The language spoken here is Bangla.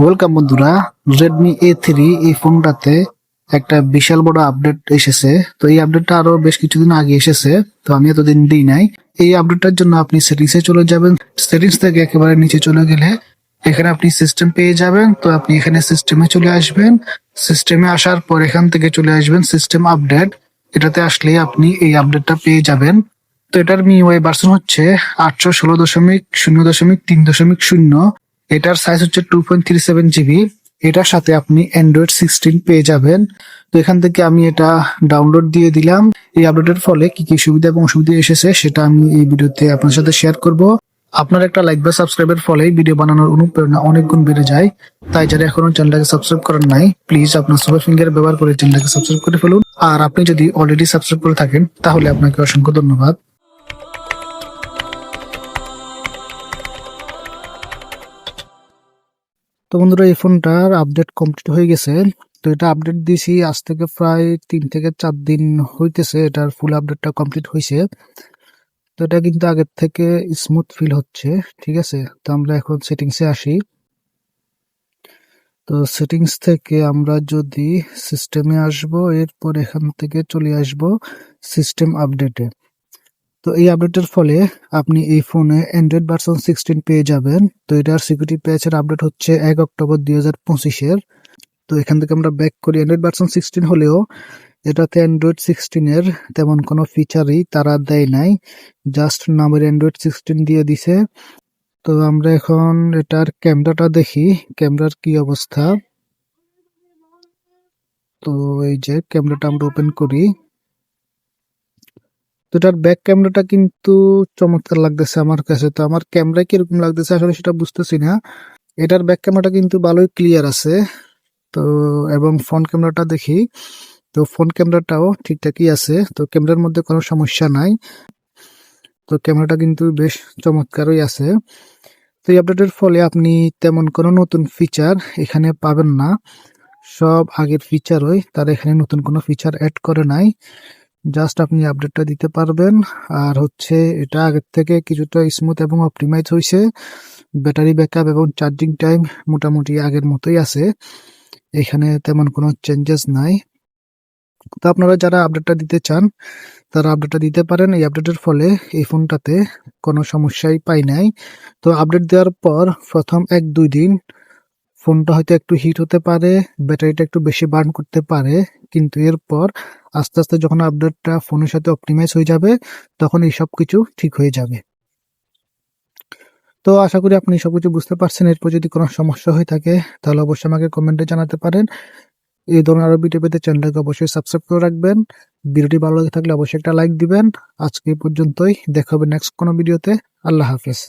ওয়েলকাম বন্ধুরা রেডমি এ থ্রি এই ফোনটাতে একটা বিশাল বড় আপডেট এসেছে। তো এই আপডেটটা আরও বেশ কিছুদিন আগে এসেছে, তো আমি এতদিন দিই নাই। এই আপডেটটার জন্য আপনি সেটিংসে চলে যাবেন। সেটিংস থেকে একেবারে নিচে চলে গেলে এখানে আপনি সিস্টেম পেয়ে যাবেন। তো আপনি এখানে সিস্টেমে চলে আসবেন। সিস্টেমে আসার পর এখান থেকে চলে আসবেন সিস্টেম আপডেট এটাতে আসলে আপনি এই আপডেটটা পেয়ে যাবেন। তো এটার মিওয়াই ভার্সন হচ্ছে আটশো ষোলো দশমিক শূন্য দশমিক তিন দশমিক শূন্য। এটার সাইজ হচ্ছে two point three seven GB এটার সাথে আপনি অ্যান্ড্রয়েড সিক্সটিন পেয়ে যাবেন। তো এখান থেকে আমি এটা ডাউনলোড দিয়ে দিলাম। এই আপডেটের ফলে কি কি সুবিধা এবং অসুবিধা এসেছে সেটা আমি এই ভিডিওতে আপনার সাথে শেয়ার করব। আপনার একটা লাইক বা সাবস্ক্রাইবের ফলে ভিডিও বানানোর অনুপ্রেরণা অনেক গুণ বেড়ে যায়। তাই যারা এখনও চ্যানেলটাকে সাবস্ক্রাইব করেন নাই প্লিজ আপনার সুপার ফিঙ্গার ব্যবহার করে চ্যানেলটাকে সাবস্ক্রাইব করে ফেলুন। আর আপনি যদি অলরেডি সাবস্ক্রাইব করে থাকেন, তাহলে আপনাকে অসংখ্য ধন্যবাদ। তো বন্ধুরা, এই ফোনটার আপডেট কমপ্লিট হয়ে গেছে। তো এটা আপডেট দিয়েছি আজ থেকে প্রায় তিন থেকে চার দিন হইতেছে, এটার ফুল আপডেটটা কমপ্লিট হয়েছে তো এটা কিন্তু আগের থেকে স্মুথ ফিল হচ্ছে, ঠিক আছে? তো আমরা এখন সেটিংসে আসি। তো সেটিংস থেকে আমরা যদি সিস্টেমে আসব, এরপর এখান থেকে চলে আসব সিস্টেম আপডেটে তো এই আপডেটের ফলে আপনি এই ফোনে অ্যান্ড্রয়েড ভার্সন সিক্সটিন পেয়ে যাবেন। তো এটার সিকিউরিটি প্যাচের আপডেট হচ্ছে এক অক্টোবর দুই হাজার পঁচিশের। তো এখান থেকে আমরা ব্যাক করি। অ্যান্ড্রয়েড ভার্সন সিক্সটিন হলেও এটাতে অ্যান্ড্রয়েড সিক্সটিনের তেমন কোনো ফিচারই তারা দেয় নাই। জাস্ট নামের অ্যান্ড্রয়েড সিক্সটিন দিয়ে দিছে। তো আমরা এখন এটার ক্যামেরাটা দেখি। ক্যামেরার কি অবস্থা? তো এই যে ক্যামেরাটা আমরা ওপেন করি। তো এটার ব্যাক ক্যামেরাটা কিন্তু চমৎকার লাগতেছে আমার কাছে। তো আমার ক্যামেরা কীরকম লাগতেছে আসলে সেটা বুঝতেছি না। এটার ব্যাক ক্যামেরাটা কিন্তু ভালোই ক্লিয়ার আছে। তো এবং ফ্রন্ট ক্যামেরাটা দেখি। তো ফ্রন্ট ক্যামেরাটাও ঠিকঠাকই আছে। তো ক্যামেরার মধ্যে কোনো সমস্যা নাই। তো ক্যামেরাটা কিন্তু বেশ চমৎকারই আছে। তো এই আপডেটের ফলে আপনি তেমন কোনো নতুন ফিচার এখানে পাবেন না। সব আগের ফিচারই তারা এখানে নতুন কোনো ফিচার অ্যাড করে নাই। জাস্ট আপনি আপডেটটা দিতে পারবেন। আর হচ্ছে এটা আগের থেকে কিছুটা স্মুথ এবং অপটিমাইজ হয়েছে। ব্যাটারি ব্যাকআপ এবং চার্জিং টাইম মোটামুটি আগের মতোই আছে। এখানে তেমন কোনো চেঞ্জেস নাই। তো আপনারা যারা আপডেটটা দিতে চান, তারা আপডেটটা দিতে পারেন। এই আপডেটের ফলে এই ফোনটাতে কোনো সমস্যাই পাই নাই। তো আপডেট দেওয়ার পর প্রথম এক দুই দিন ফোনটা হয়তো একটু হিট হতে পারে ব্যাটারিটা একটু বেশি বার্ন করতে পারে। কিন্তু এরপর আস্তে আস্তে যখন আপডেটটা ফোনের সাথে অপটিমাইজ হয়ে যাবে, তখন এই সব কিছু ঠিক হয়ে যাবে। তো আশা করি আপনি সবকিছু বুঝতে পারছেন। এরপর যদি কোনো সমস্যা হয়ে থাকে, তাহলে অবশ্যই আমাকে কমেন্টে জানাতে পারেন। এই ধরনের আরও ভিডিও পেতে চ্যানেলটাকে অবশ্যই সাবস্ক্রাইব করে রাখবেন। ভিডিওটি ভালো লাগে থাকলে অবশ্যই একটা লাইক দিবেন। আজকে পর্যন্তই। দেখা হবে নেক্সট কোনো ভিডিওতে আল্লাহ হাফেজ।